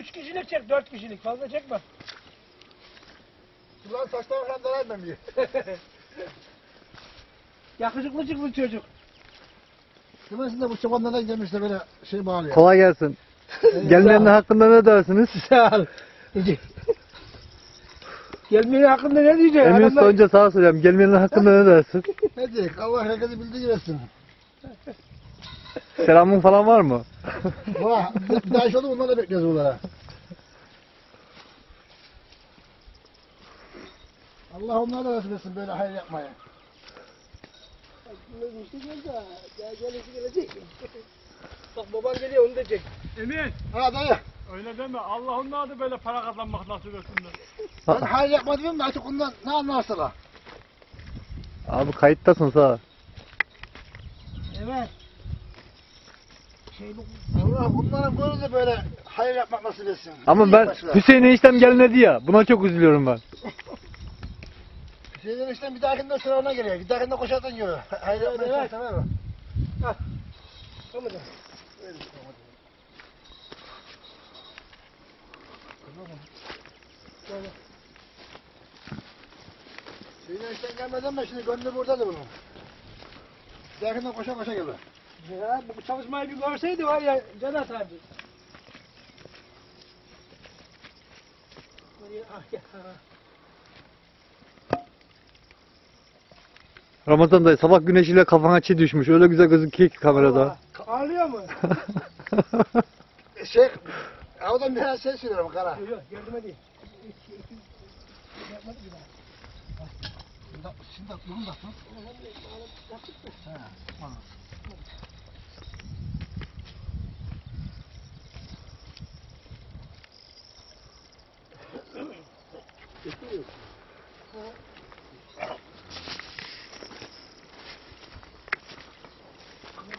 Üç kişilik çek, dört kişilik. Fazla çekme. Ulan saçlarım falan ben bir. Yakışıklı çıktı çocuk. Kümesinde bu çobanlardan gelmiş de böyle şey bağlıyor. Kolay gelsin. Gelmeyenler hakkında ne dersiniz? Sağ ol. Gelmeyi hakkında ne diyeceksin? Emin Adamlar- önce sana soracağım. Gelmeyenler hakkında ne dersin? Ne diyecek? Allah herkesi bildiği versin. Selamın falan var mı? Vah, bir daha iş oldu bunları da bekliyoruz bunlara. Allah onlara da nasip etsin böyle hayır yapmaya. Bak baban geliyor onu da çek. Emin Ha dayı, öyle deme. Allah onlar da böyle para kazanmak nasip etsinler. ben hayır yapma diyorum da artık ondan ne anlarsın Abi kayıttasın sağ. Evet. Şey. Allah bunların böyle de böyle hayır yapmak nasip etsin. Ama İyi ben başlar. Hüseyin eniştem gelmedi ya. Buna çok üzülüyorum ben. Hüseyin işte bir dahakinde sırana geliyor. Bir dahakinde koşardan yiyor. Hayır yapmayı Evet. evet. tamam mı? Tamam da. Hüseyin işte gelmeden mi şimdi gönlü buradadır bunun. Bir dahakinde koşa koşa gelir. Ya bu çalışmayı bir görseydi var ya can atardı. Ha. Ramazan dayı sabah güneşiyle kafana çi düşmüş. Öyle güzel gözüküyor ki kamerada. Ağlıyor mu? Şey, oradan biraz şey söylüyorum kara. Yok yok yardım edeyim. Şimdi, şimdi bunu da tut. He, tamam.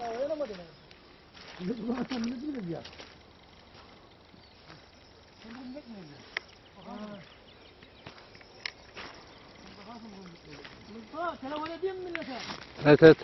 Daha oynamadın ha. Şimdi bunu atan ne diyelim ya? Mustafa telefon edeyim mi millete? Evet evet.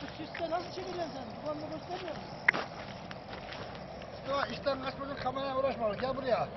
Çıkışta nasıl çekeceksin sen? Dumanla gösteriyor musun? Mustafa işten kaçmadın kameraya uğraşma. Gel buraya.